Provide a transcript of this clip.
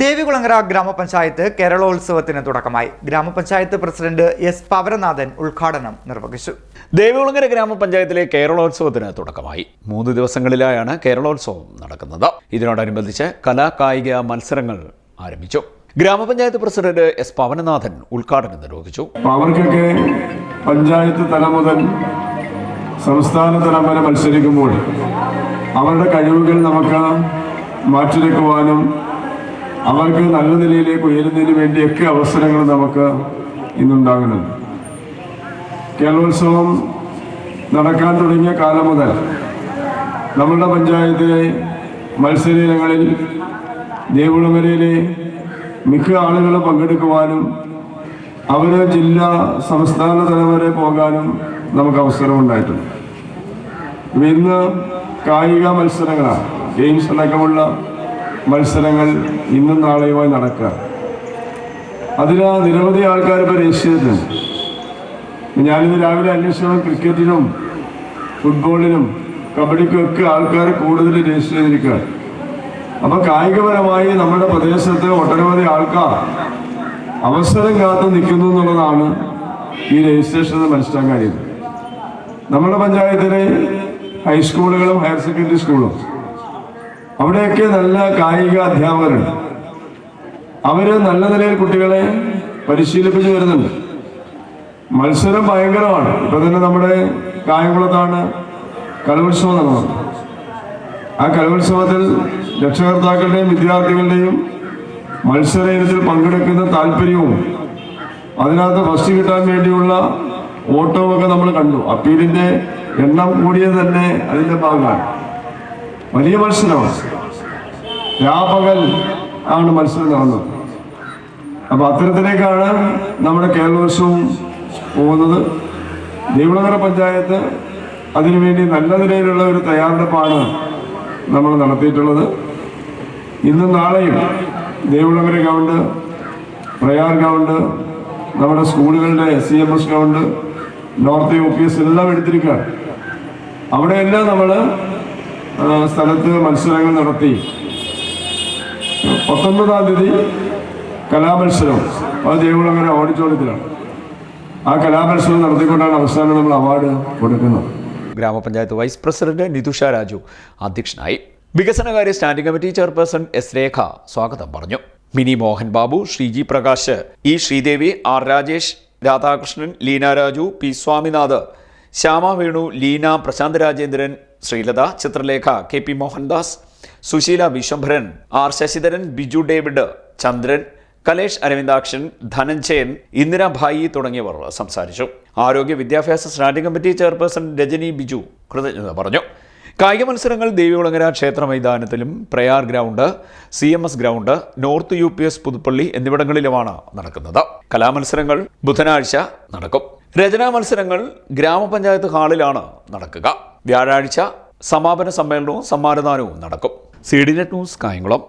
ദേവികുളങ്ങര ഗ്രാമപഞ്ചായത്ത് കേരളോത്സവത്തിന് തുടക്കമായി. ഗ്രാമപഞ്ചായത്ത് പ്രസിഡന്റ് എസ് പവരനാഥൻ ഉദ്ഘാടനം നിർവഹിച്ചു. ദേവികുളങ്ങര ഗ്രാമപഞ്ചായത്തിലെ കേരളോത്സവത്തിന് തുടക്കമായി. മൂന്ന് ദിവസങ്ങളിലായാണ് കേരളോത്സവം നടക്കുന്നത്. ഇതിനോടനുബന്ധിച്ച് കലാകായിക മത്സരങ്ങൾ ആരംഭിച്ചു. ഗ്രാമപഞ്ചായത്ത് പ്രസിഡന്റ് എസ് പവനനാഥൻ ഉദ്ഘാടനം നിർവഹിച്ചു. അവർക്കൊക്കെ പഞ്ചായത്ത് തല മുതൽ സംസ്ഥാന തലം വരെ മത്സരിക്കുമ്പോൾ അവരുടെ കഴിവുകൾ നമുക്ക് മാറ്റിയെടുക്കുവാനും അവർക്ക് നല്ല നിലയിലേക്ക് ഉയരുന്നതിന് വേണ്ടിയൊക്കെ അവസരങ്ങൾ നമുക്ക് ഇന്നുണ്ടാകുന്നുണ്ട് കേരളോത്സവം നടക്കാൻ തുടങ്ങിയ കാലം മുതൽ നമ്മളുടെ പഞ്ചായത്തിലെ മത്സരയിനങ്ങളിൽ ദേവുളമരയിലെ മിക്ക ആളുകൾ പങ്കെടുക്കുവാനും അവർ ജില്ലാ സംസ്ഥാന തലം വരെ പോകാനും നമുക്ക് അവസരമുണ്ടായിട്ടുണ്ട്. ഇന്ന് കായിക മത്സരങ്ങളാണ്. ഗെയിംസ് അടക്കമുള്ള മത്സരങ്ങൾ ഇന്നും നാളെയുമായി നടക്കുക. അതിന് നിരവധി ആൾക്കാർ ഇപ്പോൾ രജിസ്റ്റർ ഞാനിന്ന് രാവിലെ അന്വേഷണം ക്രിക്കറ്റിനും ഫുട്ബോളിനും കബഡിക്കും ഒക്കെ ആൾക്കാർ കൂടുതൽ രജിസ്റ്റർ ചെയ്തിരിക്കുകയാണ്. അപ്പോൾ കായികപരമായി നമ്മുടെ പ്രദേശത്ത് ഒട്ടനവധി ആൾക്കാർ അവസരം കാത്തു നിൽക്കുന്നു എന്നുള്ളതാണ് ഈ രജിസ്ട്രേഷൻ മനസ്സിലാക്കാൻ കഴിയുന്നത്. നമ്മുടെ പഞ്ചായത്തിലെ ഹൈസ്കൂളുകളും ഹയർ സെക്കൻഡറി സ്കൂളും അവിടെയൊക്കെ നല്ല കായിക അധ്യാപകരുണ്ട്. അവർ നല്ല നിലയിൽ കുട്ടികളെ പരിശീലിപ്പിച്ചു വരുന്നുണ്ട്. മത്സരം ഭയങ്കരമാണ്. ഇപ്പൊ തന്നെ നമ്മുടെ കായംകുളത്താണ് കലോത്സവം നടന്നത്. ആ കലോത്സവത്തിൽ രക്ഷകർത്താക്കളുടെയും വിദ്യാർത്ഥികളുടെയും മത്സര ഇനത്തിൽ പങ്കെടുക്കുന്ന താല്പര്യവും അതിനകത്ത് ഫസ്റ്റ് കിട്ടാൻ വേണ്ടിയുള്ള ഓട്ടവും ഒക്കെ നമ്മൾ കണ്ടു. അപ്പീലിന്റെ എണ്ണം കൂടിയത് തന്നെ അതിന്റെ ഭാഗമാണ്. വലിയ മത്സരമാണ്. രാപകൽ ആണ് മത്സരം നടന്നത്. അപ്പൊ അത്തരത്തിലേക്കാണ് നമ്മുടെ കേരളോത്സവം പോകുന്നത്. ദേവനഗര പഞ്ചായത്ത് അതിനുവേണ്ടി നല്ല നിലയിലുള്ള ഒരു തയ്യാറെടുപ്പാണ് നമ്മൾ നടത്തിയിട്ടുള്ളത്. ഇന്നും നാളെയും ദേവനഗര ഗ്രൗണ്ട് പ്രയാർ ഗ്രൗണ്ട് നമ്മുടെ സ്കൂളുകളുടെ C M S ground north U P S എല്ലാം എടുത്തിരിക്കുകയാണ്. അവിടെയെല്ലാം നമ്മൾ സ്ഥലത്ത് മത്സരങ്ങൾ നടത്തി. പത്തൊൻപതാം തീയതി കലാമത്സരം. അത് ദേവുളങ്ങര ഓഡിറ്റോറിയത്തിലാണ്. ആ കലാമത്സരം നടത്തിക്കൊണ്ടാണ് അവസാനം നമ്മൾ അവാർഡ് കൊടുക്കുന്നത്. ഗ്രാമപഞ്ചായത്ത് വൈസ് പ്രസിഡന്റ് നിതുഷ രാജു അധ്യക്ഷനായി. വികസനകാര്യ standing committee chairperson S Rekha സ്വാഗതം പറഞ്ഞു. Mini Mohan Babu Sreeji Prakash E Sreedevi R Rajesh Radhakrishnan Leena Raju P Swaminath Shyama Venu Leena Prashanth Rajendran Sreelatha Chithralekha K P Mohandas Susheela Vishwambharan R Sasidharan Biju David Chandran Kalesh Aravindakshan Dhananjayan Indirabhai തുടങ്ങിയവർ സംസാരിച്ചു. ആരോഗ്യ വിദ്യാഭ്യാസ standing committee chairperson Rajani Biju കൃതജ്ഞത പറഞ്ഞു. കായിക മത്സരങ്ങൾ ദേവികുളങ്ങര ക്ഷേത്ര മൈതാനത്തിലും Prayar ground C M S ground north U P S Puthuppally എന്നിവിടങ്ങളിലുമാണ് നടക്കുന്നത്. കലാമത്സരങ്ങൾ ബുധനാഴ്ച നടക്കും. രചനാ മത്സരങ്ങൾ ഗ്രാമപഞ്ചായത്ത് ഹാളിലാണ് നടക്കുക. വ്യാഴാഴ്ച സമാപന സമ്മേളനവും സമ്മാനദാനവും നടക്കും. C D net news Kayamkulam.